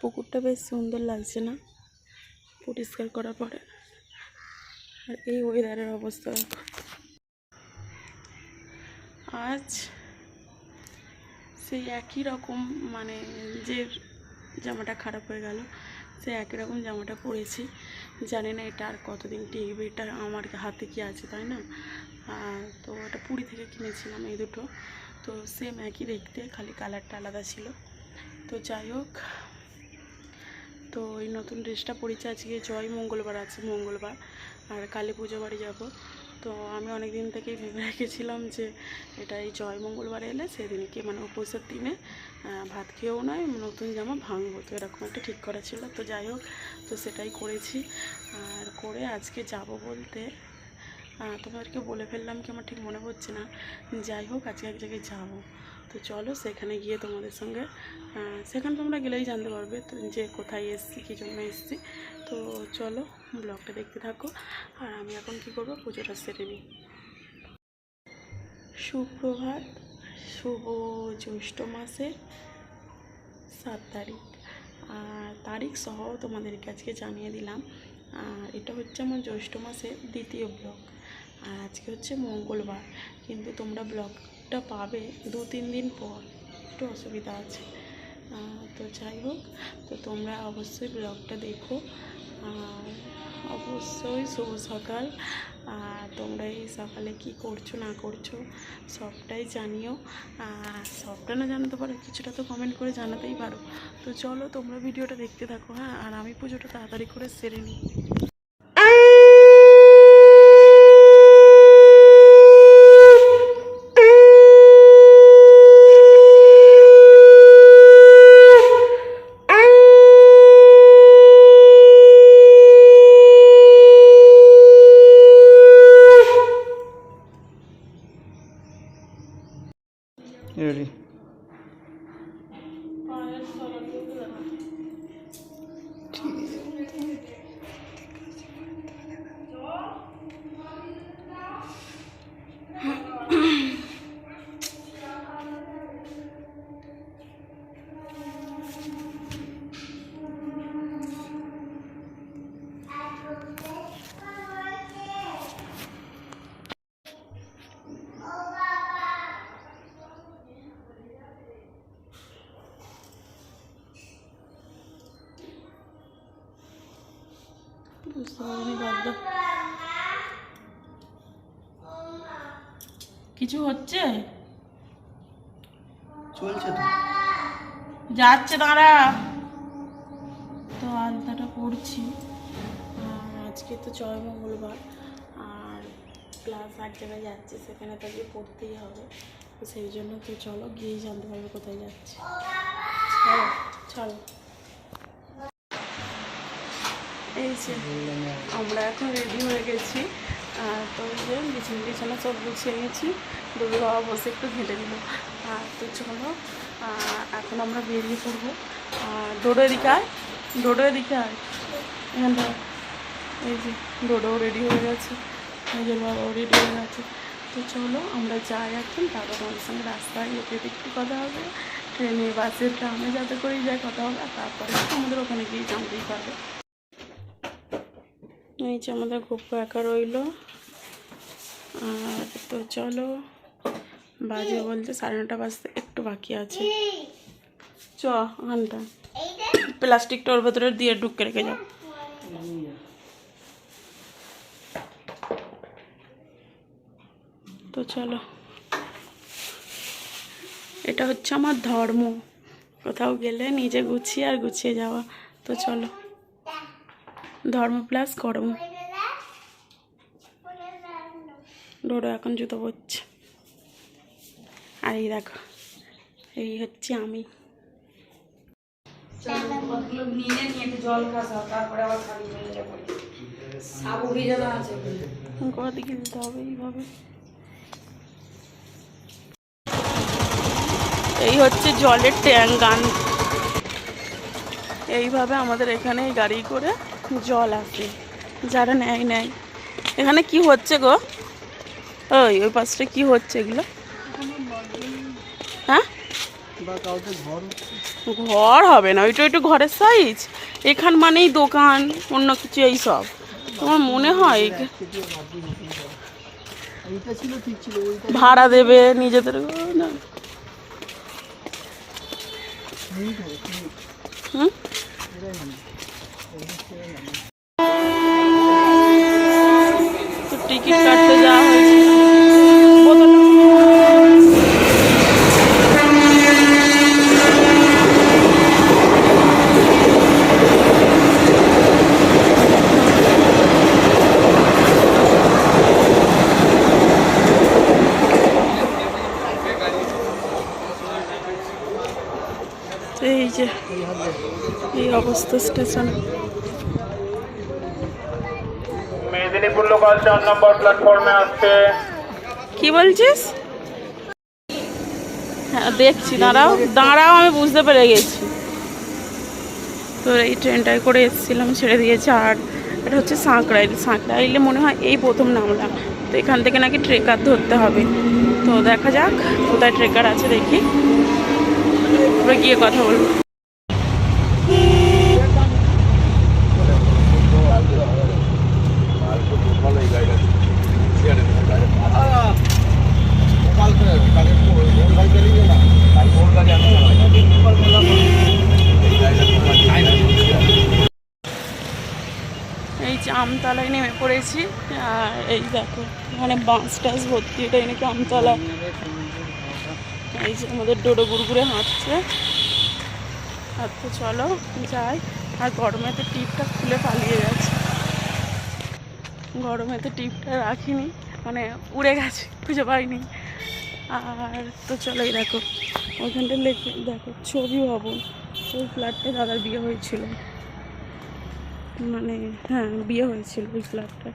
পুকুরটা বেশ সুন্দর লাগছে না? পরিষ্কার করার পরে। আর এই ওয়েদারের অবস্থা। আজ সেই একই রকম মানে যে জামাটা খারাপ হয়ে গেল, সেই একই রকম জামাটা পরেছি। জানি না এটা আর কতদিন টিকবে, এটা আমার হাতে কি আছে, তাই না? তো এটা পুরী থেকে কিনেছিলাম এই দুটো। তো সেম একই দেখতে, খালি কালারটা আলাদা ছিল। তো যাই হোক তো এই নতুন ড্রেসটা পরেছি আজকে। জয় মঙ্গলবার আছে মঙ্গলবার, আর কালী পুজো বাড়ি যাব। তো আমি অনেক দিন থেকেই ভেবে রেখেছিলাম যে এটা এই জয় মঙ্গলবার এলে সেদিনকে মানে উপসের দিনে ভাত খেয়েও নয়, নতুন জামা ভাঙবো। তো এরকম একটা ঠিক করা ছিল। তো যাই হোক, তো সেটাই করেছি। আর করে আজকে যাব বলতে তোমাদেরকে বলে ফেললাম কি আমার ঠিক মনে পড়ছে না। যাই হোক, আজকে এক জায়গায় যাব। তো চলো, সেখানে গিয়ে তোমাদের সঙ্গে সেখানে তোমরা গেলেই জানতে পারবে যে কোথায় এসছি, কী জন্য এসছি। তো চলো, ব্লগটা দেখতে থাকো। আর আমি এখন কি করব? পুজোটা সেরে নিই। সুপ্রভাত, শুভ জ্যৈষ্ঠ মাসের সাত তারিখ। আর তারিখ সহ তোমাদেরকে আজকে জানিয়ে দিলাম। আর এটা হচ্ছে আমার জ্যৈষ্ঠ মাসের দ্বিতীয় ব্লগ। আর আজকে হচ্ছে মঙ্গলবার, কিন্তু তোমরা ব্লগটা পাবে দু তিন দিন পর, একটু অসুবিধা আছে। তো যাই হোক, তো তোমরা অবশ্যই ব্লগটা দেখো। আর অবশ্যই শুভ সকাল। আর তোমরা এই সকালে কি করছ, না করছ, সবটাই জানিও। আর সবটা না জানাতে পারো, কিছুটা তো কমেন্ট করে জানাতেই পারো। তো চলো তোমরা ভিডিওটা দেখতে থাকো হ্যাঁ? আর আমি পুজোটা তাড়াতাড়ি করে সেরে নিই। বুঝতে পারিনি কিছু হচ্ছে? চলছে তো। যাচ্ছে দাঁড়া। তো আলতাটা পড়ছি। আজকে তো জয় মঙ্গলবার। আর ক্লাস এক জায়গায় যাচ্ছে সেখানে তাকে পড়তেই হবে। তো সেই জন্য তো চলো গিয়েই জানতে পারবে কোথায় যাচ্ছে। চলো চলো। এই যে, আমরা এখন রেডি হয়ে গেছি। তো যে, বিছানা টিছানা সব গুছিয়ে গেছি দুর্গা বসে একটু হেঁটে দিল আর তো চলো এখন আমরা বেরিয়ে পড়ব। ডোডো এদিকে আয়। ডোডো এদিকে আয়। এই যে ডোডো রেডি হয়ে গেছে। নিজের বাবাও রেডি হয়ে গেছে। তো চলো, আমরা যাই এখন। তারপর তোমাদের সঙ্গে রাস্তায় যেতে একটু কথা হবে। ট্রেনে, বাসে, ট্রামে যাতে করেই যাই কথা হবে। আর তারপরে আমাদের ওখানে গিয়ে জানতেই পারবে। এই যে আমাদের গোপ্প একা রইল। আর তো চলো, বাজে বলতে সাড়ে নটা বাজতে একটু বাকি আছে। চ, ওখানটা। প্লাস্টিকটা ওর ভেতরে দিয়ে ঢুকে রেখে যাও। তো চলো। এটা হচ্ছে আমার ধর্ম। কোথাও গেলে নিজে গুছিয়ে আর গুছিয়ে যাওয়া। তো চলো। ধর্ম প্লাস কর্ম। ডোডো এখন জুতো পড়ছে আর এই দেখো এই হচ্ছে আমি। গোড়া দিকে দিতে হবে এইভাবে? এই হচ্ছে জলের ট্যাঙ্ক গান এইভাবে আমাদের এখানে গাড়ি করে জল আছে যারা নেয় নেয়। এখানে কি হচ্ছে গো? ওই ওই পাশটা কি হচ্ছে এগুলো? হ্যাঁ? ঘর হবে না ওইটা একটু ঘরের সাইজ এখান মানেই দোকান অন্য কিছু এই সব। তোমার মনে হয়? ওইটা ভাড়া দেবে নিজেদের হুম? টিকিট কাটতে যাওয়া হয়েছে এই যে এই অবস্থা স্টেশনে। মেদিনীপুর চার নম্বর প্ল্যাটফর্মে আসছে। কি বলছিস? হ্যাঁ দেখছি, দাঁড়াও দাঁড়াও, আমি বুঝতে পেরে গেছি। তো এই ট্রেনটায় করে এসেছিলাম, ছেড়ে দিয়েছে, আর এটা হচ্ছে সাঁকড়াইল। সাঁকড়াইলে মনে হয় এই প্রথম নামলাম তো এখান থেকে নাকি ট্রেকার ধরতে হবে। তো দেখা যাক, কোথায় ট্রেকার আছে দেখি। গিয়ে কথা বলব এই যে পড়েছি আর এই দেখো মানে বাঁশ টাস ভর্তি, এটা নাকি আমতলা এই যে আমাদের ডোডো গুড়গুড়ে হাঁটছে। আর তো চলো, যাই। আর গরমেতে টিপটা খুলে পালিয়ে গেছে। গরমেতে টিপটা রাখিনি মানে উড়ে গেছে, খুঁজে পাইনি। আর তো চলো, এই দেখো, ওইখানটা লেখে দেখো, ছবি ভবন। ওই ফ্ল্যাটটা দাদার বিয়ে হয়েছিল। মানে হ্যাঁ বিয়ে হয়েছিল ওই ফ্ল্যাটটা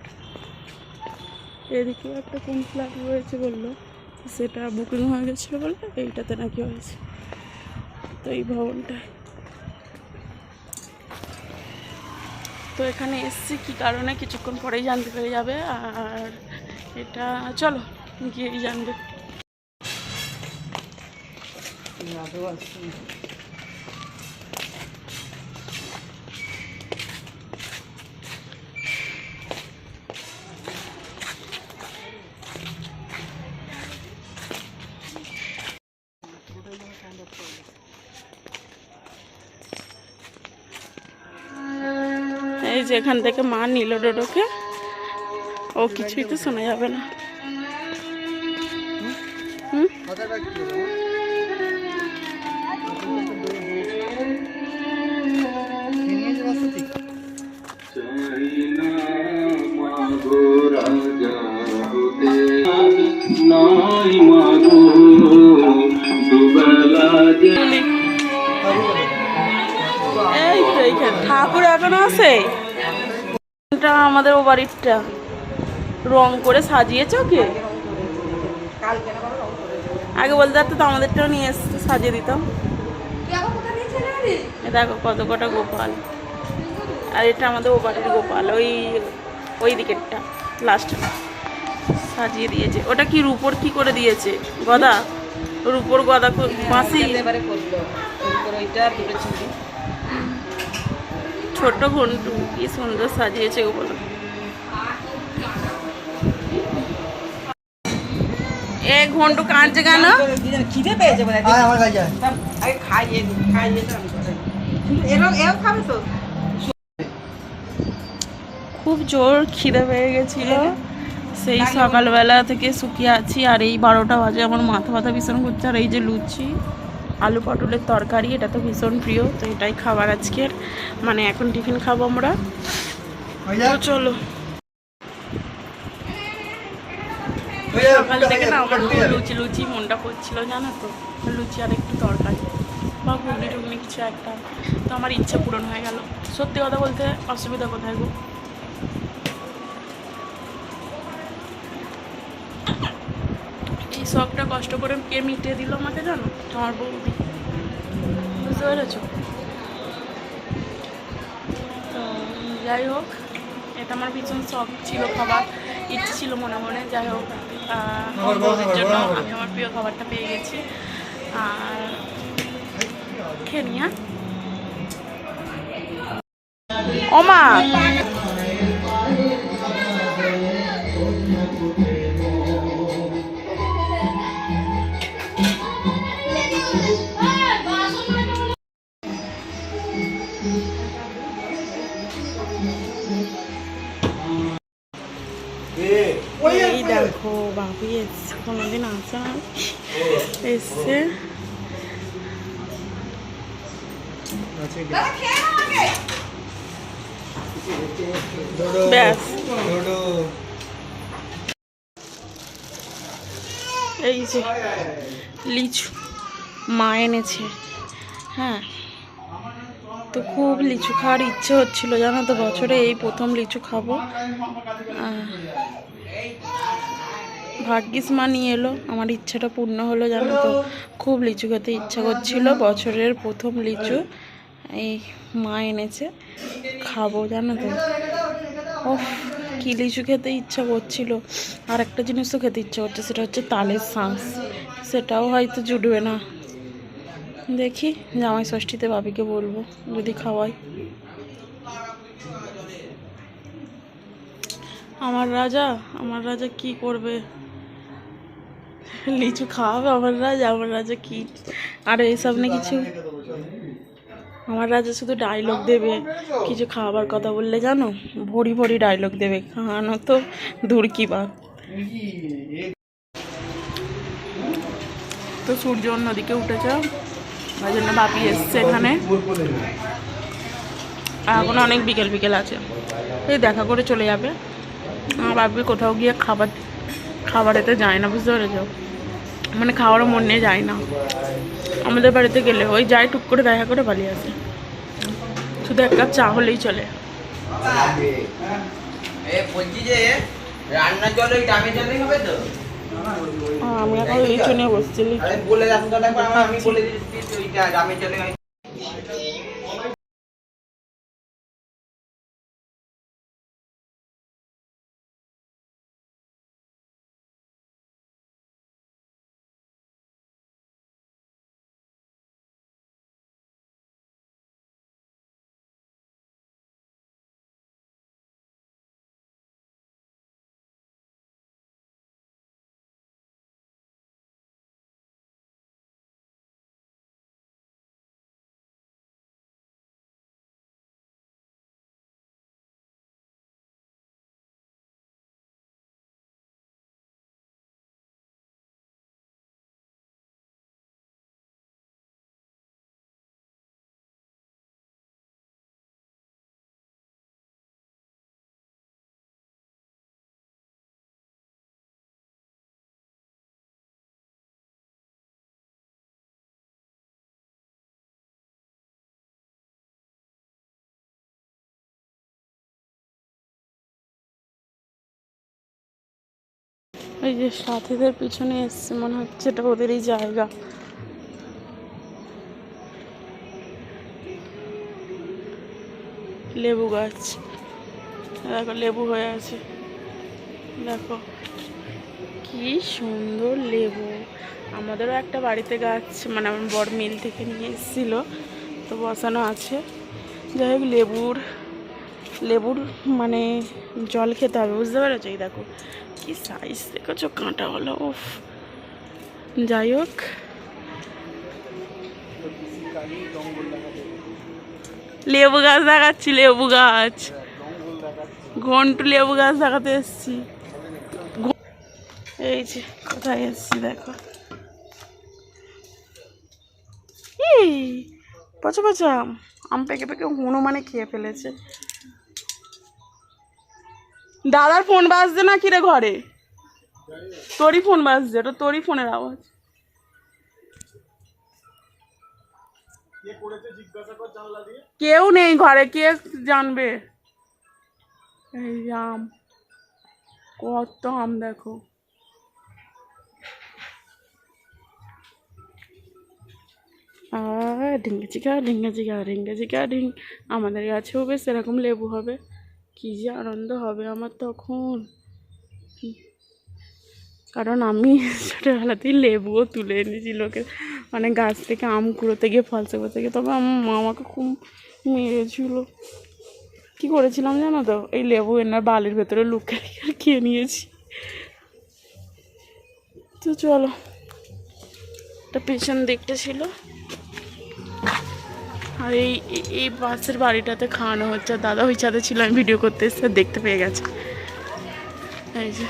এদিকেও একটা কোন ফ্ল্যাট রয়েছে বলল? সেটা বুকিং হয়ে গেছিল বলে, এইটাতে নাকি হয়েছে। তো এই ভবনটায় তো এখানে এসছি, কী কারণে? কিছুক্ষণ পরেই জানতে পেরে যাবে। আর এটা, চলো, গিয়েই জানবে। এখান থেকে মা নিল ডোডোকে ও কিছুই তো শোনা যাবে না। ঠাকুর এখনও আছে? ও রং করে সাজিয়েছো কি? আগে বলতে পারতো তো আমাদেরটাও নিয়ে এসে সাজিয়ে দিতাম। দেখো কত কটা গোপাল। আর এটা আমাদের ও বাড়ির গোপাল ওই ওই দিকেরটা লাস্ট সাজিয়ে দিয়েছে। ওটা কি রুপোর কি করে দিয়েছে? গদা? রুপোর গদা কো- বাঁশি? ছোট্ট ঘন্টু কি সুন্দর সাজিয়েছে ওগুলো এ ঘন্টু কাঁদছে কেন? খিদে পেয়েছে বলে আমার কাছে আগে খাইয়ে খাইয়ে তো আমি করে এরকম এরকম খাবে তো? খুব জোর খিদে পেয়ে গেছিল। সেই সকালবেলা থেকে শুকিয়ে আছি আর এই বারোটা বাজে আমার মাথা ব্যথা ভীষণ করছে আর এই যে লুচি আলু পটলের তরকারি এটা তো ভীষণ প্রিয় তো এটাই খাবার আজকের। মানে এখন টিফিন খাব আমরা। চলো হয়ে যাক, সকাল থেকে না আমার লুচি লুচি মনটা করছিল জানো তো? লুচি আর একটু তরকারি বা ঘুগনি টুগনি কিছু একটা। তো আমার ইচ্ছা পূরণ হয়ে গেল। সত্যি কথা বলতে অসুবিধা কোথায় গো? এই শখটা কষ্ট করে কে মিটিয়ে দিল আমাকে জানো? আমার বৌদি। বুঝতে পেরেছ? তো যাই হোক এটা আমার ভীষণ শখ ছিল খাবার। ইচ্ছে ছিল মনে মনে যাই হোক। আহ, জন্য আমি আমার প্রিয় খাবারটা পেয়ে গেছি। আর খেয়ে নি হ্যাঁ? ওমা! এসছে। কোনোদিন আসা এসছে ব্যাস। এই যে লিচু মা এনেছে। হ্যাঁ। তো খুব লিচু খাওয়ার ইচ্ছে হচ্ছিল জানো তো বছরে এই প্রথম লিচু খাব। ভাগ্যিস মা নিয়ে এলো। আমার ইচ্ছাটা পূর্ণ হলো জানো তো। খুব লিচু খেতে ইচ্ছা করছিল। বছরের প্রথম লিচু এই মা এনেছে। খাব জানো তো। ও কি লিচু খেতে ইচ্ছা করছিল। আর একটা জিনিসও খেতে ইচ্ছা করছে, সেটা হচ্ছে তালের শাঁস। সেটাও হয়তো জুটবে না। দেখি, জামাই ষষ্ঠীতে বাবিকে বলব, যদি খাওয়াই আমার রাজা আমার রাজা কি করবে? লিচু খাওয়াবে, আমার রাজ, আমার রাজা কি? আর এইসব না কিছু? আমার রাজা শুধু ডায়লগ দেবে, কিছু খাওয়াবার কথা বললে জানো? ভরি ভরি ডায়লগ দেবে, খাওয়ানো তো দূর কি বাত তো সূর্য অন্যদিকে উঠেছে, ওই জন্য বাপি এসছে এখানে। এখন অনেক বিকেল বিকেল আছে। এই দেখা করে চলে যাবে। আমার বাপি কোথাও গিয়ে খাবার খাবারেতে যায় না বুঝতে পেরেছ? মানে খাওয়ারও মন নিয়ে যায় না। আমাদের বাড়িতে গেলে ওই যায় টুক করে দেখা করে পালিয়ে আসে। শুধু এক কাপ চা হলেই চলে। এ বলছি যে রান্নার জল ওই ডামের জলেই হবে তো? আর আমি এখন লিচু নিয়ে বসছি ওই যে সাথীদের পিছনে এসছে, মনে হচ্ছে এটা ওদেরই জায়গা। লেবু গাছ। দেখো, লেবু হয়ে আছে। দেখো, কি সুন্দর লেবু। আমাদেরও একটা বাড়িতে গাছ মানে আমার বড় মিল থেকে নিয়ে এসেছিল, তো বসানো আছে। যাই হোক, লেবুর লেবুর মানে জল খেতে হবে, বুঝতে পেরেছ? এই দেখো কি সাইজ দেখেছ কাঁটা হলো উফ। যাই হোক। লেবু গাছ দেখাচ্ছি লেবু গাছ। ঘন্টু লেবু গাছ দেখাতে এসছি। এই যে কোথায় এসছি দেখো। পচা পচা আম। আম পেকে পেকে হনুমানে খেয়ে ফেলেছে। দাদার ফোন বাজছে না কিরে ঘরে? তোরই ফোন বাজছে ওটা তোরই ফোনের আওয়াজ। কেউ নেই ঘরে কে জানবে? এই আম কত আম দেখো। ঢিঙ্গে চিকা ঢিঙ্গে চিকা ঢিঙ্গে চিকা ঢিং আমাদের গাছেও বেশ এরকম লেবু হবে। কি যে আনন্দ হবে আমার তখন। কারণ আমি ছোটোবেলাতেই লেবুও তুলে এনেছি লোকে। মানে গাছ থেকে আম কুড়োতে গিয়ে ফলসে করতে গিয়ে, তবে আমার মা আমাকে খুব মেরেছিল। কী করেছিলাম জানো তো? এই লেবু এনার বালির ভেতরে লুকিয়ে রেখে খেয়ে নিয়েছি। তো চলো, একটা পেছন দিকটা ছিল। আর এই, এই- পাশের বাড়িটাতে খাওয়ানো হচ্ছে। দাদা ওই ছাদে ছিল, আমি ভিডিও করতে এসে দেখতে পেয়ে গেছে। এই যে।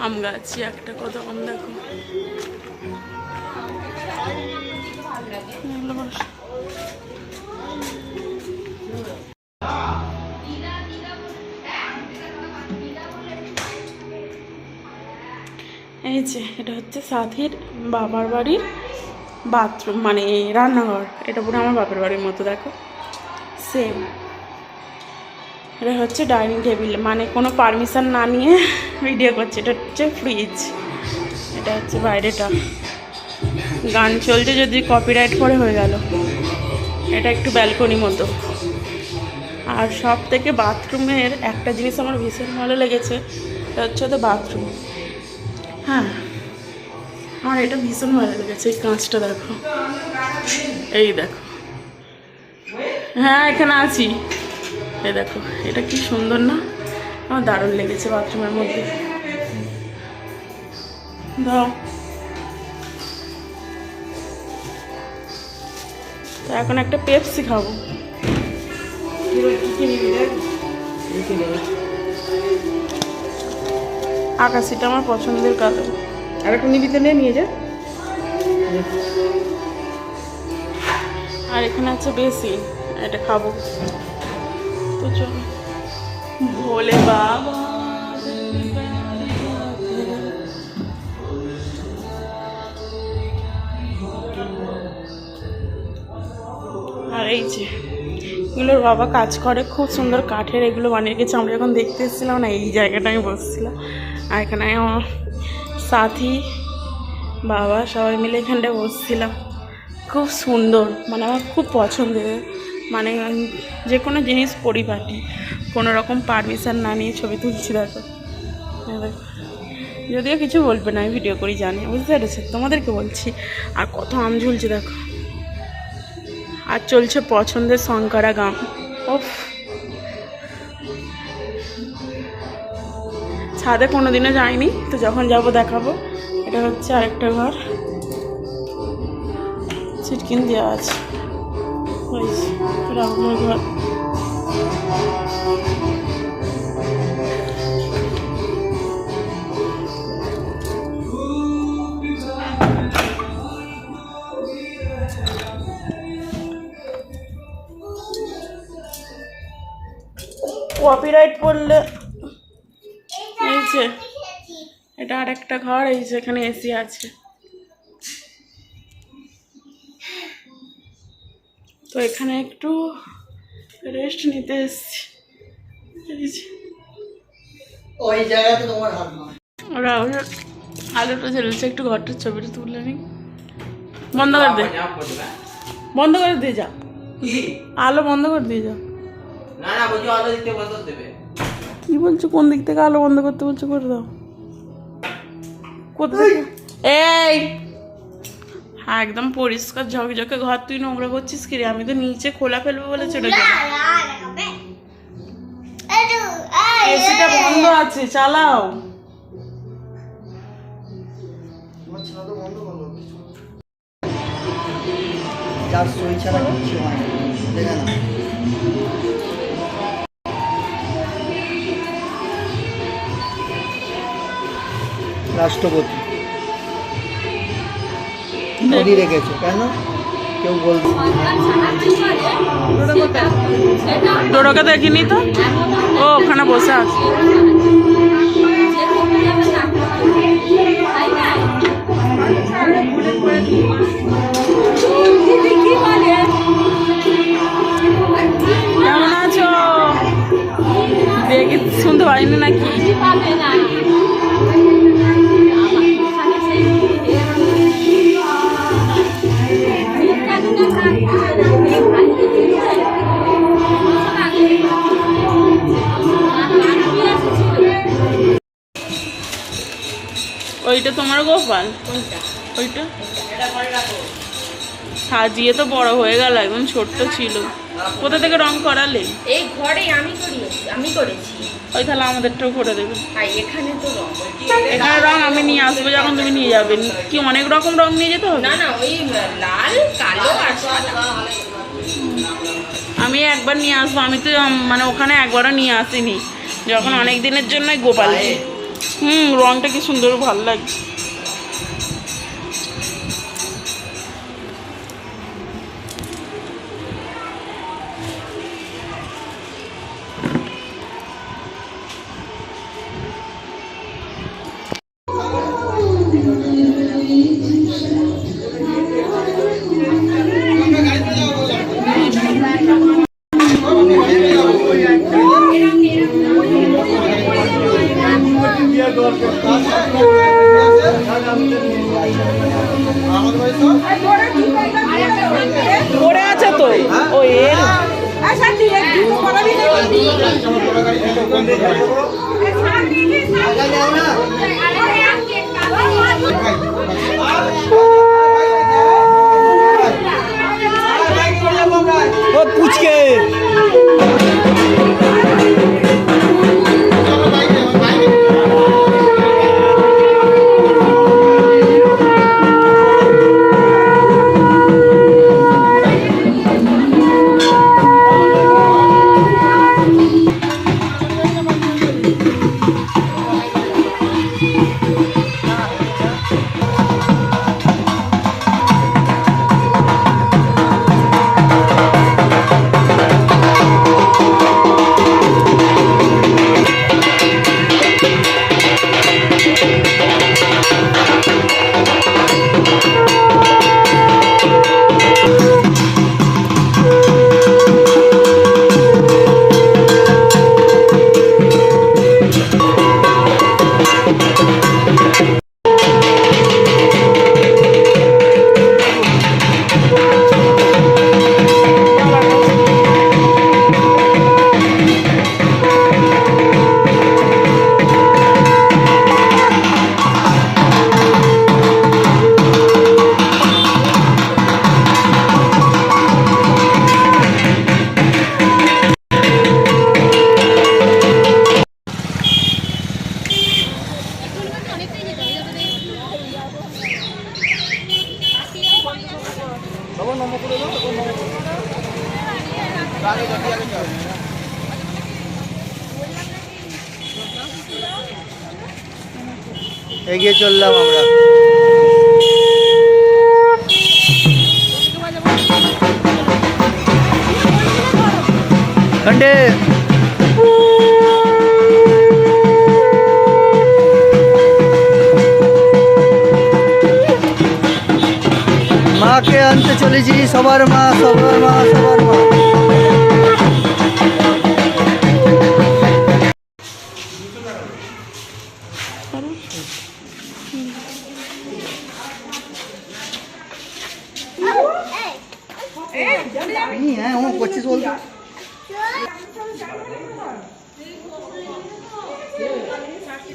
আম গাছ একটা কত আম, দেখো। এই যে, এটা হচ্ছে সাথীর বাবার বাড়ির বাথরুম মানে রান্নাঘর, এটা পুরো আমার বাপের বাড়ির মতো, দেখো। সেম এটা হচ্ছে ডাইনিং টেবিল মানে কোনো পারমিশন না নিয়ে ভিডিও করছে, এটা হচ্ছে ফ্রিজ এটা হচ্ছে বাইরেটা। গান চলছে যদি কপিরাইট করে হয়ে গেল। এটা একটু ব্যালকনি মতো। আর সব থেকে বাথরুমের একটা জিনিস আমার ভীষণ ভালো লেগেছে, এটা হচ্ছে তো বাথরুম। হ্যাঁ। আমার এটা ভীষণ ভালো লেগেছে, এই কাঁচটা দেখো। এই দেখো। হ্যাঁ এখানে আছি। এই দেখো, এটা কি সুন্দর না? আমার দারুণ লেগেছে বাথরুমের মধ্যে। এখন একটা পেপসি খাব। আকাশিটা আমার পছন্দের কালার আর একটু নিবি তো নিয়ে যা। আর এখানে আছে বেশি এটা খাব। তো চলো। ভোলে বাবা। আর এই যে, এগুলোর বাবা কাজ করে, খুব সুন্দর কাঠের এগুলো বানিয়ে রেখেছে। আমরা যখন দেখতে এসেছিলাম না, এই জায়গাটা আমি বসছিলাম। আর এখানে আমার সাথী, বাবা, সবাই মিলে এখানটায় বসছিলাম। খুব সুন্দর মানে আমার খুব পছন্দের মানে যে কোনো জিনিস পরিপাটি কোনো রকম পারমিশন না নিয়ে ছবি তুলছি, দেখো। যদিও কিছু বলবে না, আমি ভিডিও করি, জানি, বুঝতে পেরেছি? তোমাদেরকে বলছি, আর কত আম ঝুলছে, দেখো। আর চলছে পছন্দের শঙ্করা গান। ওফ ছাদে কোনোদিনও যাইনি, তো যখন যাব দেখাবো। এটা হচ্ছে আরেকটা ঘর। ছিটকিন দেওয়া আছে। ঘর। কপিরাইট পড়লে এই যে এটা আর একটা ঘর এই যে এখানে এসি আছে। তো এখানে একটু রেস্ট নিতে এসছি। ওই জায়গাতে তোমার হাত ওরা আলোটা জ্বলছে একটু ঘরটার ছবিটা তুলে নি বন্ধ করে দে। বন্ধ করে দিয়ে যা। আলো বন্ধ করে দিয়ে যা। না না বলছি অটো দিতে বন্ধ দেবে। কি বলছো? কোন দিক থেকে আলো বন্ধ করতে বলছো? করে দাও। কোথা থেকে? এই! হ্যাঁ একদম পরিষ্কার ঝকঝকে ঘর তুই নোংরা করছিস কি রে? আমি তো নিচে খোলা ফেলব বলে চলে এসিটা বন্ধ আছে চালাও। যার সই ছাড়া কিচ্ছু হয় না। রাষ্ট্রপতি। মোদি রেখেছে কেন কেউ বলছে ডোরোকে দেখিনি তো? ও ওখানে বসে আছে। কেমন আছো? দেখি শুনতে পাইনি নাকি? ওইটা তোমার গোপাল? ওইটা। করে সাজিয়ে তো বড় হয়ে গেল একদম ছোট্ট ছিল। কোথা থেকে রং করালে? এই ঘরে আমি করিয়েছি আমি করেছি। ওই তাহলে আমাদেরটাও করে দেবে। এখানে তো রং। এখানে রং আমি নিয়ে আসব যখন তুমি নিয়ে যাবে। কি অনেক রকম রং নিয়ে যেতে হবে? না না ওই লাল কালো আর সাদা। আমি একবার নিয়ে আসব আমি তো মানে ওখানে একবারও নিয়ে আসিনি। যখন অনেক দিনের জন্য গোপাল হুম রংটা কি সুন্দর ভালো লাগছে। পড়ে আছে তো? ও এর। ও পুচকে। এগিয়ে চললাম আমরা। মাকে আনতে চলেছি সবার মা সবার মা সবার মা।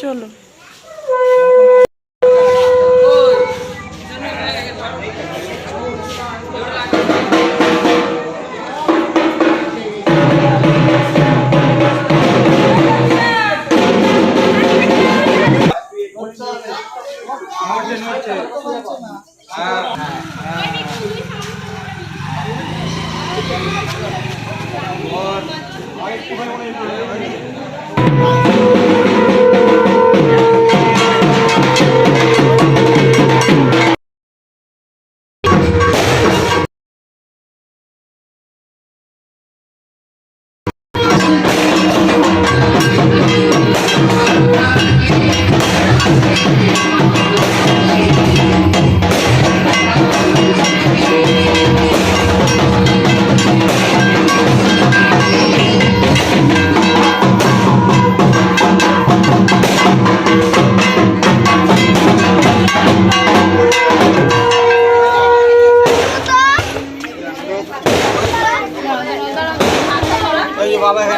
চলো।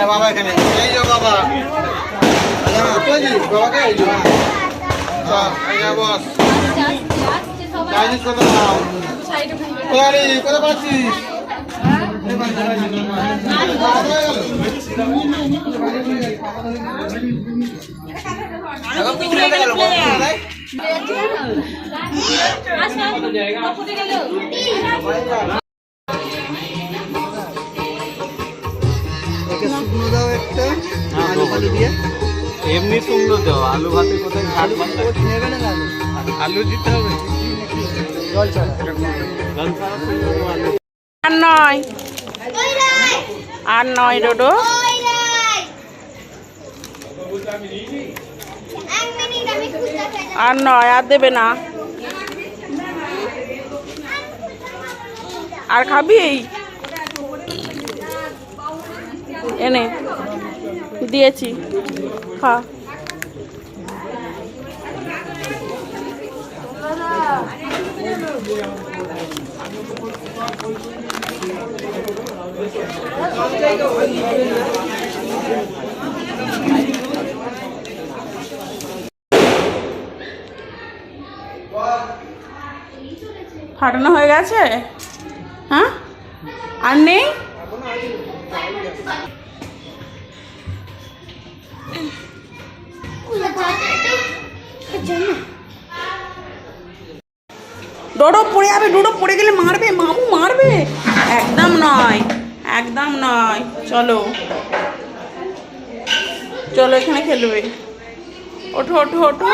বাবা এখানে। এই যে বাবা। আচ্ছা, আচ্ছা, আচ্ছা, বাবাকে এই বস। চাইনিজ কথা কোথায় পাচ্ছিস জায়গা দাও একটা আলু ফালু দিয়ে। এমনি শুকনো দাও আলু ভাতে কোথায় ঘাট বাঁধা ও নেবে না আলু আলু দিতে হবে? জল ছাড়া। জল ছাড়া আর নয়। আর নয় ডোডো। আর নয় আর দেবে না। আর খাবি? এনে দিয়েছি। খা। ফাটানো হয়ে গেছে? হ্যাঁ? আর নেই? ডোডো পড়ে যাবে, ডোডো পড়ে গেলে মারবে, মামু মারবে। একদম নয় একদম নয়। চলো চলো এখানে খেলবে। ওঠো ওঠো ওঠো।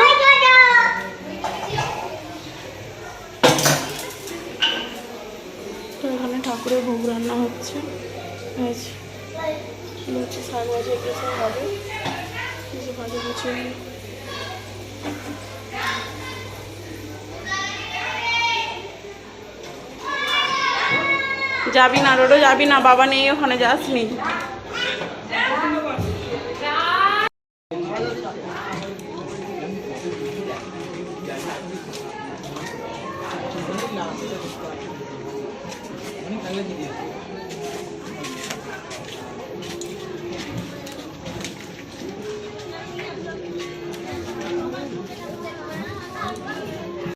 তো এখানে ঠাকুরের ভোগ রান্না হচ্ছে। হয়েছে লুচি শাক ভাজা এগুলো সব কিছু ভাজা। কুচি যাবি না রোডো যাবি না বাবা নেই ওখানে যাসনি।